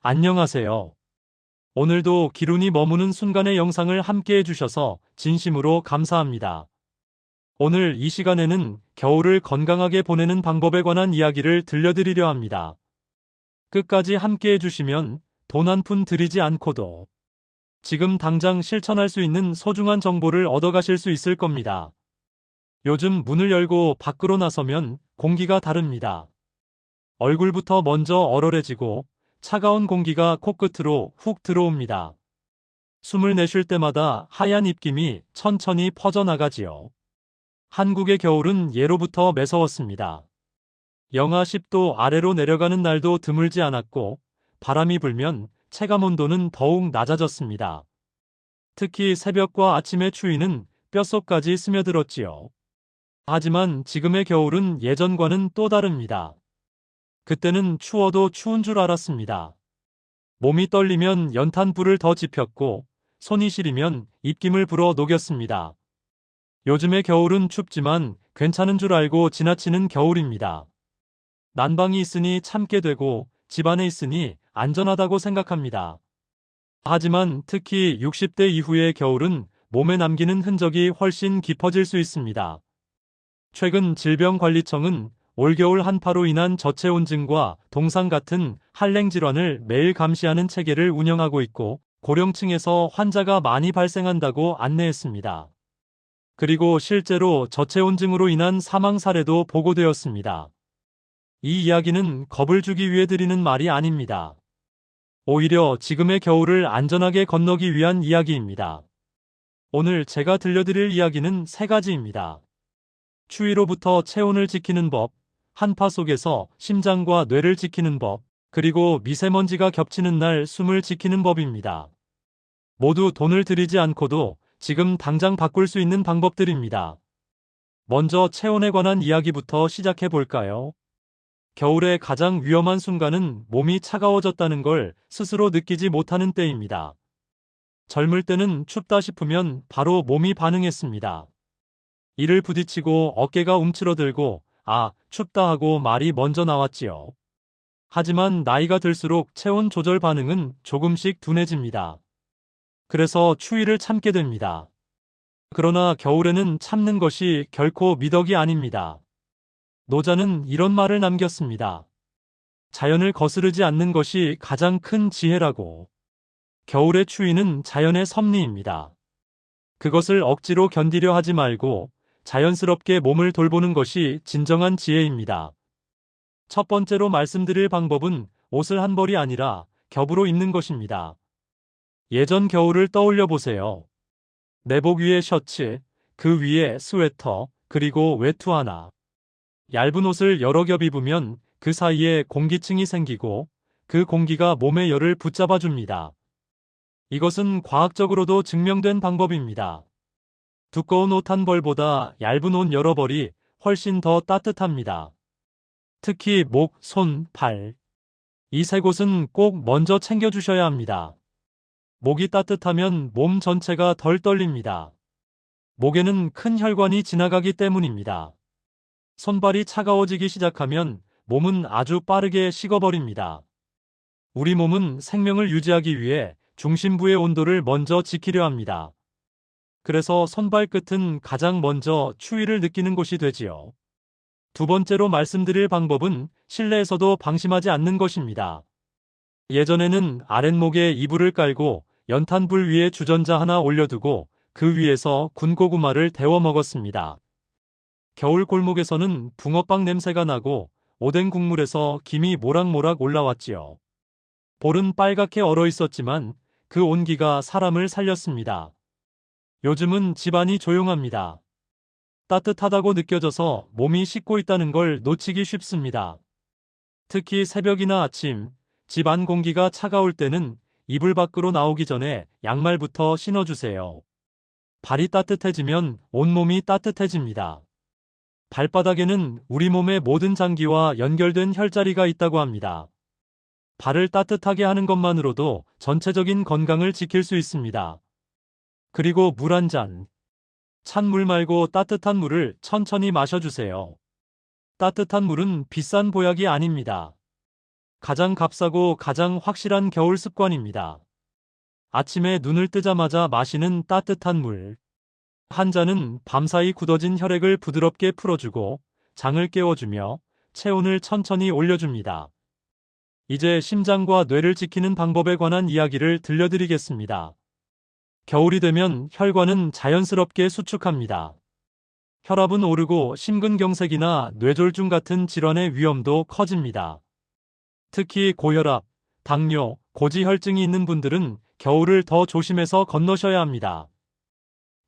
안녕하세요. 오늘도 기룬이 머무는 순간의 영상을 함께 해주셔서 진심으로 감사합니다. 오늘 이 시간에는 겨울을 건강하게 보내는 방법에 관한 이야기를 들려드리려 합니다. 끝까지 함께 해주시면 돈 한 푼 들이지 않고도 지금 당장 실천할 수 있는 소중한 정보를 얻어가실 수 있을 겁니다. 요즘 문을 열고 밖으로 나서면 공기가 다릅니다. 얼굴부터 먼저 얼얼해지고 차가운 공기가 코끝으로 훅 들어옵니다. 숨을 내쉴 때마다 하얀 입김이 천천히 퍼져나가지요. 한국의 겨울은 예로부터 매서웠습니다. 영하 10도 아래로 내려가는 날도 드물지 않았고 바람이 불면 체감 온도는 더욱 낮아졌습니다. 특히 새벽과 아침의 추위는 뼛속까지 스며들었지요. 하지만 지금의 겨울은 예전과는 또 다릅니다. 그때는 추워도 추운 줄 알았습니다. 몸이 떨리면 연탄불을 더 지폈고 손이 시리면 입김을 불어 녹였습니다. 요즘의 겨울은 춥지만 괜찮은 줄 알고 지나치는 겨울입니다. 난방이 있으니 참게 되고 집 안에 있으니 안전하다고 생각합니다. 하지만 특히 60대 이후의 겨울은 몸에 남기는 흔적이 훨씬 깊어질 수 있습니다. 최근 질병관리청은 올겨울 한파로 인한 저체온증과 동상 같은 한랭 질환을 매일 감시하는 체계를 운영하고 있고 고령층에서 환자가 많이 발생한다고 안내했습니다. 그리고 실제로 저체온증으로 인한 사망 사례도 보고되었습니다. 이 이야기는 겁을 주기 위해 드리는 말이 아닙니다. 오히려 지금의 겨울을 안전하게 건너기 위한 이야기입니다. 오늘 제가 들려드릴 이야기는 세 가지입니다. 추위로부터 체온을 지키는 법, 한파 속에서 심장과 뇌를 지키는 법, 그리고 미세먼지가 겹치는 날 숨을 지키는 법입니다. 모두 돈을 들이지 않고도 지금 당장 바꿀 수 있는 방법들입니다. 먼저 체온에 관한 이야기부터 시작해 볼까요? 겨울의 가장 위험한 순간은 몸이 차가워졌다는 걸 스스로 느끼지 못하는 때입니다. 젊을 때는 춥다 싶으면 바로 몸이 반응했습니다. 이를 부딪히고 어깨가 움츠러들고 아, 춥다 하고 말이 먼저 나왔지요. 하지만 나이가 들수록 체온 조절 반응은 조금씩 둔해집니다. 그래서 추위를 참게 됩니다. 그러나 겨울에는 참는 것이 결코 미덕이 아닙니다. 노자는 이런 말을 남겼습니다. 자연을 거스르지 않는 것이 가장 큰 지혜라고. 겨울의 추위는 자연의 섭리입니다. 그것을 억지로 견디려 하지 말고 자연스럽게 몸을 돌보는 것이 진정한 지혜입니다. 첫 번째로 말씀드릴 방법은 옷을 한 벌이 아니라 겹으로 입는 것입니다. 예전 겨울을 떠올려 보세요. 내복 위에 셔츠, 그 위에 스웨터, 그리고 외투 하나. 얇은 옷을 여러 겹 입으면 그 사이에 공기층이 생기고 그 공기가 몸의 열을 붙잡아 줍니다. 이것은 과학적으로도 증명된 방법입니다. 두꺼운 옷 한 벌보다 얇은 옷 여러 벌이 훨씬 더 따뜻합니다. 특히 목, 손, 팔. 이 세 곳은 꼭 먼저 챙겨주셔야 합니다. 목이 따뜻하면 몸 전체가 덜 떨립니다. 목에는 큰 혈관이 지나가기 때문입니다. 손발이 차가워지기 시작하면 몸은 아주 빠르게 식어버립니다. 우리 몸은 생명을 유지하기 위해 중심부의 온도를 먼저 지키려 합니다. 그래서 손발끝은 가장 먼저 추위를 느끼는 곳이 되지요. 두 번째로 말씀드릴 방법은 실내에서도 방심하지 않는 것입니다. 예전에는 아랫목에 이불을 깔고 연탄불 위에 주전자 하나 올려두고 그 위에서 군고구마를 데워 먹었습니다. 겨울 골목에서는 붕어빵 냄새가 나고 오뎅 국물에서 김이 모락모락 올라왔지요. 볼은 빨갛게 얼어 있었지만 그 온기가 사람을 살렸습니다. 요즘은 집안이 조용합니다. 따뜻하다고 느껴져서 몸이 식고 있다는 걸 놓치기 쉽습니다. 특히 새벽이나 아침, 집안 공기가 차가울 때는 이불 밖으로 나오기 전에 양말부터 신어주세요. 발이 따뜻해지면 온몸이 따뜻해집니다. 발바닥에는 우리 몸의 모든 장기와 연결된 혈자리가 있다고 합니다. 발을 따뜻하게 하는 것만으로도 전체적인 건강을 지킬 수 있습니다. 그리고 물 한 잔. 찬물 말고 따뜻한 물을 천천히 마셔주세요. 따뜻한 물은 비싼 보약이 아닙니다. 가장 값싸고 가장 확실한 겨울 습관입니다. 아침에 눈을 뜨자마자 마시는 따뜻한 물. 한 잔은 밤사이 굳어진 혈액을 부드럽게 풀어주고 장을 깨워주며 체온을 천천히 올려줍니다. 이제 심장과 뇌를 지키는 방법에 관한 이야기를 들려드리겠습니다. 겨울이 되면 혈관은 자연스럽게 수축합니다. 혈압은 오르고 심근경색이나 뇌졸중 같은 질환의 위험도 커집니다. 특히 고혈압, 당뇨, 고지혈증이 있는 분들은 겨울을 더 조심해서 건너셔야 합니다.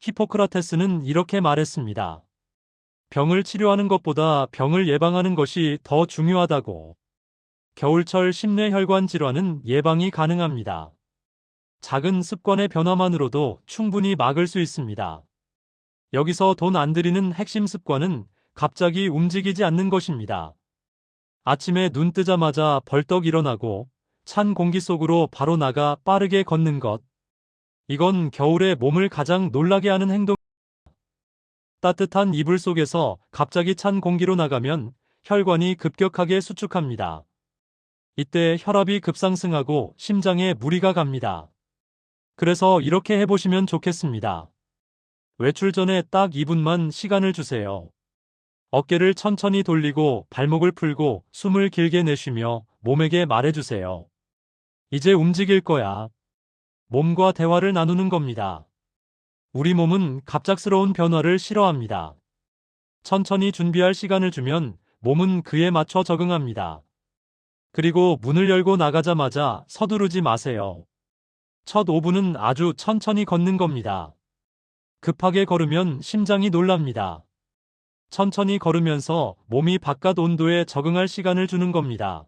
히포크라테스는 이렇게 말했습니다. 병을 치료하는 것보다 병을 예방하는 것이 더 중요하다고. 겨울철 심뇌혈관 질환은 예방이 가능합니다. 작은 습관의 변화만으로도 충분히 막을 수 있습니다. 여기서 돈 안 들이는 핵심 습관은 갑자기 움직이지 않는 것입니다. 아침에 눈 뜨자마자 벌떡 일어나고 찬 공기 속으로 바로 나가 빠르게 걷는 것. 이건 겨울에 몸을 가장 놀라게 하는 행동. 따뜻한 이불 속에서 갑자기 찬 공기로 나가면 혈관이 급격하게 수축합니다. 이때 혈압이 급상승하고 심장에 무리가 갑니다. 그래서 이렇게 해보시면 좋겠습니다. 외출 전에 딱 2분만 시간을 주세요. 어깨를 천천히 돌리고 발목을 풀고 숨을 길게 내쉬며 몸에게 말해주세요. 이제 움직일 거야. 몸과 대화를 나누는 겁니다. 우리 몸은 갑작스러운 변화를 싫어합니다. 천천히 준비할 시간을 주면 몸은 그에 맞춰 적응합니다. 그리고 문을 열고 나가자마자 서두르지 마세요. 첫 5분은 아주 천천히 걷는 겁니다. 급하게 걸으면 심장이 놀랍니다. 천천히 걸으면서 몸이 바깥 온도에 적응할 시간을 주는 겁니다.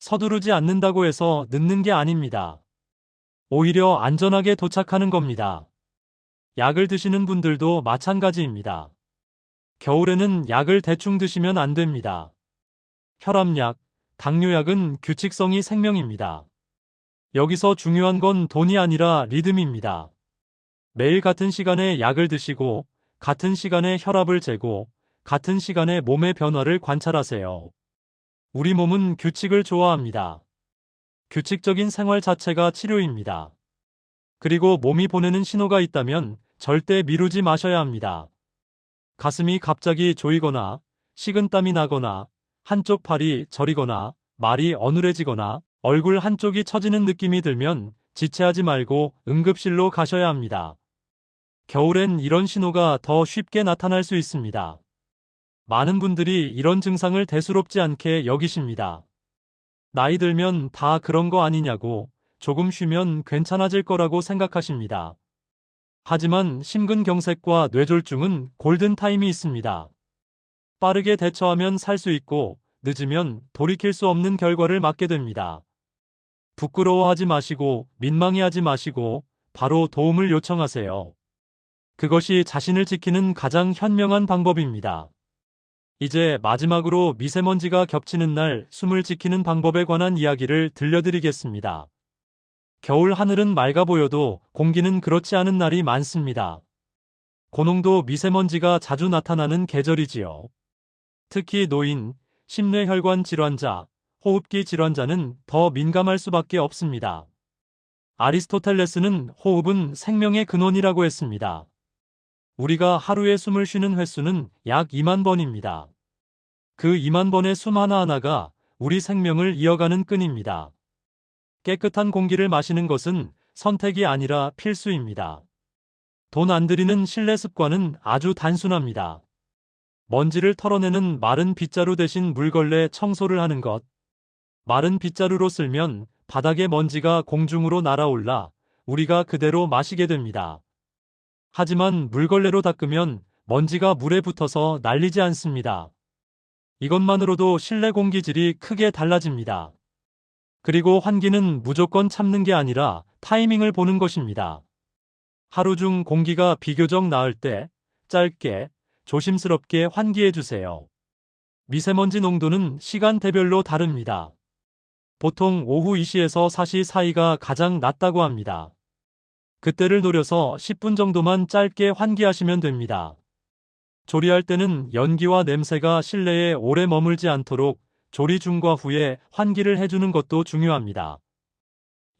서두르지 않는다고 해서 늦는 게 아닙니다. 오히려 안전하게 도착하는 겁니다. 약을 드시는 분들도 마찬가지입니다. 겨울에는 약을 대충 드시면 안 됩니다. 혈압약, 당뇨약은 규칙성이 생명입니다. 여기서 중요한 건 돈이 아니라 리듬입니다. 매일 같은 시간에 약을 드시고 같은 시간에 혈압을 재고 같은 시간에 몸의 변화를 관찰하세요. 우리 몸은 규칙을 좋아합니다. 규칙적인 생활 자체가 치료입니다. 그리고 몸이 보내는 신호가 있다면 절대 미루지 마셔야 합니다. 가슴이 갑자기 조이거나 식은땀이 나거나 한쪽 팔이 저리거나 말이 어눌해지거나 얼굴 한쪽이 처지는 느낌이 들면 지체하지 말고 응급실로 가셔야 합니다. 겨울엔 이런 신호가 더 쉽게 나타날 수 있습니다. 많은 분들이 이런 증상을 대수롭지 않게 여기십니다. 나이 들면 다 그런 거 아니냐고 조금 쉬면 괜찮아질 거라고 생각하십니다. 하지만 심근경색과 뇌졸중은 골든타임이 있습니다. 빠르게 대처하면 살 수 있고 늦으면 돌이킬 수 없는 결과를 맞게 됩니다. 부끄러워하지 마시고 민망해하지 마시고 바로 도움을 요청하세요. 그것이 자신을 지키는 가장 현명한 방법입니다. 이제 마지막으로 미세먼지가 겹치는 날 숨을 지키는 방법에 관한 이야기를 들려드리겠습니다. 겨울 하늘은 맑아 보여도 공기는 그렇지 않은 날이 많습니다. 고농도 미세먼지가 자주 나타나는 계절이지요. 특히 노인, 심뇌혈관 질환자, 호흡기 질환자는 더 민감할 수밖에 없습니다. 아리스토텔레스는 호흡은 생명의 근원이라고 했습니다. 우리가 하루에 숨을 쉬는 횟수는 약 2만 번입니다. 그 2만 번의 숨 하나하나가 우리 생명을 이어가는 끈입니다. 깨끗한 공기를 마시는 것은 선택이 아니라 필수입니다. 돈 안 들이는 실내 습관은 아주 단순합니다. 먼지를 털어내는 마른 빗자루 대신 물걸레 청소를 하는 것. 마른 빗자루로 쓸면 바닥에 먼지가 공중으로 날아올라 우리가 그대로 마시게 됩니다. 하지만 물걸레로 닦으면 먼지가 물에 붙어서 날리지 않습니다. 이것만으로도 실내 공기질이 크게 달라집니다. 그리고 환기는 무조건 참는 게 아니라 타이밍을 보는 것입니다. 하루 중 공기가 비교적 나을 때 짧게 조심스럽게 환기해 주세요. 미세먼지 농도는 시간대별로 다릅니다. 보통 오후 2시에서 4시 사이가 가장 낮다고 합니다. 그때를 노려서 10분 정도만 짧게 환기하시면 됩니다. 조리할 때는 연기와 냄새가 실내에 오래 머물지 않도록 조리 중과 후에 환기를 해주는 것도 중요합니다.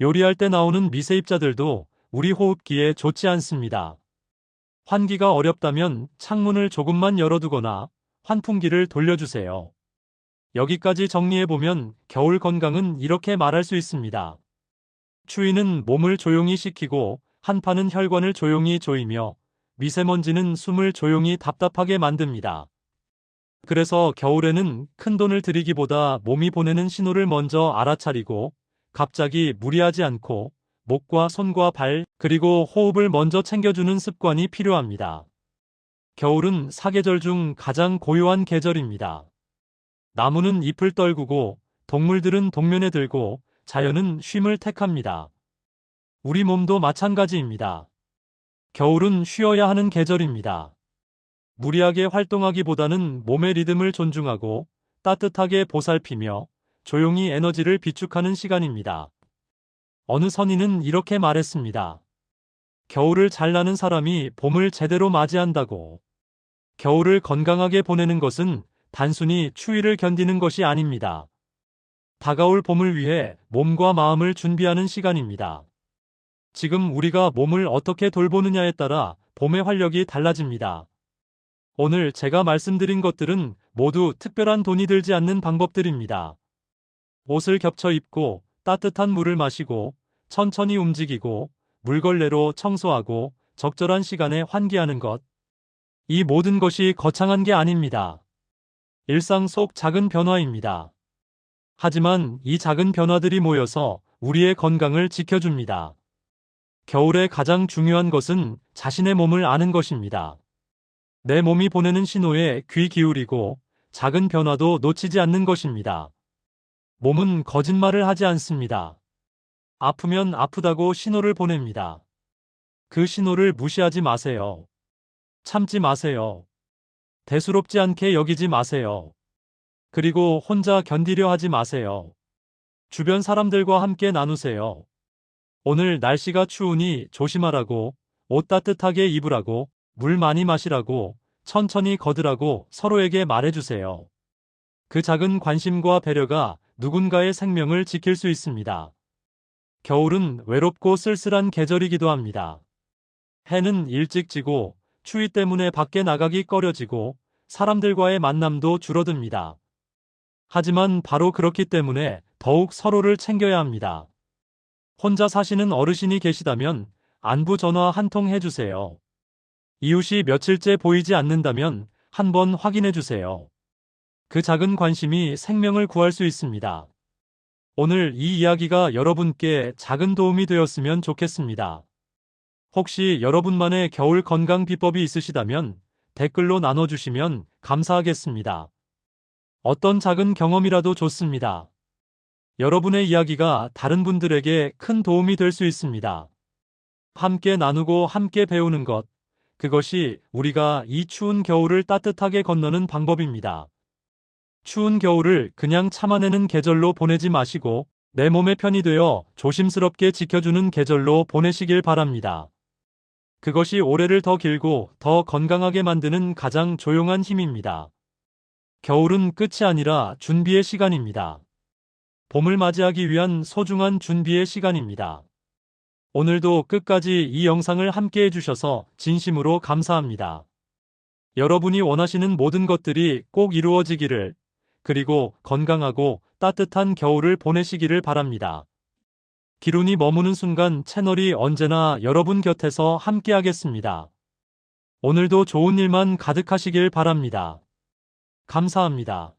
요리할 때 나오는 미세입자들도 우리 호흡기에 좋지 않습니다. 환기가 어렵다면 창문을 조금만 열어두거나 환풍기를 돌려주세요. 여기까지 정리해보면 겨울 건강은 이렇게 말할 수 있습니다. 추위는 몸을 조용히 식히고 한파는 혈관을 조용히 조이며 미세먼지는 숨을 조용히 답답하게 만듭니다. 그래서 겨울에는 큰 돈을 들이기보다 몸이 보내는 신호를 먼저 알아차리고 갑자기 무리하지 않고 목과 손과 발 그리고 호흡을 먼저 챙겨주는 습관이 필요합니다. 겨울은 사계절 중 가장 고요한 계절입니다. 나무는 잎을 떨구고 동물들은 동면에 들고 자연은 쉼을 택합니다. 우리 몸도 마찬가지입니다. 겨울은 쉬어야 하는 계절입니다. 무리하게 활동하기보다는 몸의 리듬을 존중하고 따뜻하게 보살피며 조용히 에너지를 비축하는 시간입니다. 어느 선인은 이렇게 말했습니다. 겨울을 잘 나는 사람이 봄을 제대로 맞이한다고. 겨울을 건강하게 보내는 것은 단순히 추위를 견디는 것이 아닙니다. 다가올 봄을 위해 몸과 마음을 준비하는 시간입니다. 지금 우리가 몸을 어떻게 돌보느냐에 따라 봄의 활력이 달라집니다. 오늘 제가 말씀드린 것들은 모두 특별한 돈이 들지 않는 방법들입니다. 옷을 겹쳐 입고 따뜻한 물을 마시고 천천히 움직이고 물걸레로 청소하고 적절한 시간에 환기하는 것. 이 모든 것이 거창한 게 아닙니다. 일상 속 작은 변화입니다. 하지만 이 작은 변화들이 모여서 우리의 건강을 지켜줍니다. 겨울에 가장 중요한 것은 자신의 몸을 아는 것입니다. 내 몸이 보내는 신호에 귀 기울이고 작은 변화도 놓치지 않는 것입니다. 몸은 거짓말을 하지 않습니다. 아프면 아프다고 신호를 보냅니다. 그 신호를 무시하지 마세요. 참지 마세요. 대수롭지 않게 여기지 마세요. 그리고 혼자 견디려 하지 마세요. 주변 사람들과 함께 나누세요. 오늘 날씨가 추우니 조심하라고, 옷 따뜻하게 입으라고, 물 많이 마시라고, 천천히 걷으라고 서로에게 말해주세요. 그 작은 관심과 배려가 누군가의 생명을 지킬 수 있습니다. 겨울은 외롭고 쓸쓸한 계절이기도 합니다. 해는 일찍 지고 추위 때문에 밖에 나가기 꺼려지고 사람들과의 만남도 줄어듭니다. 하지만 바로 그렇기 때문에 더욱 서로를 챙겨야 합니다. 혼자 사시는 어르신이 계시다면 안부 전화 한 통 해주세요. 이웃이 며칠째 보이지 않는다면 한번 확인해 주세요. 그 작은 관심이 생명을 구할 수 있습니다. 오늘 이 이야기가 여러분께 작은 도움이 되었으면 좋겠습니다. 혹시 여러분만의 겨울 건강 비법이 있으시다면 댓글로 나눠주시면 감사하겠습니다. 어떤 작은 경험이라도 좋습니다. 여러분의 이야기가 다른 분들에게 큰 도움이 될 수 있습니다. 함께 나누고 함께 배우는 것, 그것이 우리가 이 추운 겨울을 따뜻하게 건너는 방법입니다. 추운 겨울을 그냥 참아내는 계절로 보내지 마시고 내 몸의 편이 되어 조심스럽게 지켜주는 계절로 보내시길 바랍니다. 그것이 올해를 더 길고 더 건강하게 만드는 가장 조용한 힘입니다. 겨울은 끝이 아니라 준비의 시간입니다. 봄을 맞이하기 위한 소중한 준비의 시간입니다. 오늘도 끝까지 이 영상을 함께 해주셔서 진심으로 감사합니다. 여러분이 원하시는 모든 것들이 꼭 이루어지기를 그리고 건강하고 따뜻한 겨울을 보내시기를 바랍니다. 기룬이 머무는 순간 채널이 언제나 여러분 곁에서 함께하겠습니다. 오늘도 좋은 일만 가득하시길 바랍니다. 감사합니다.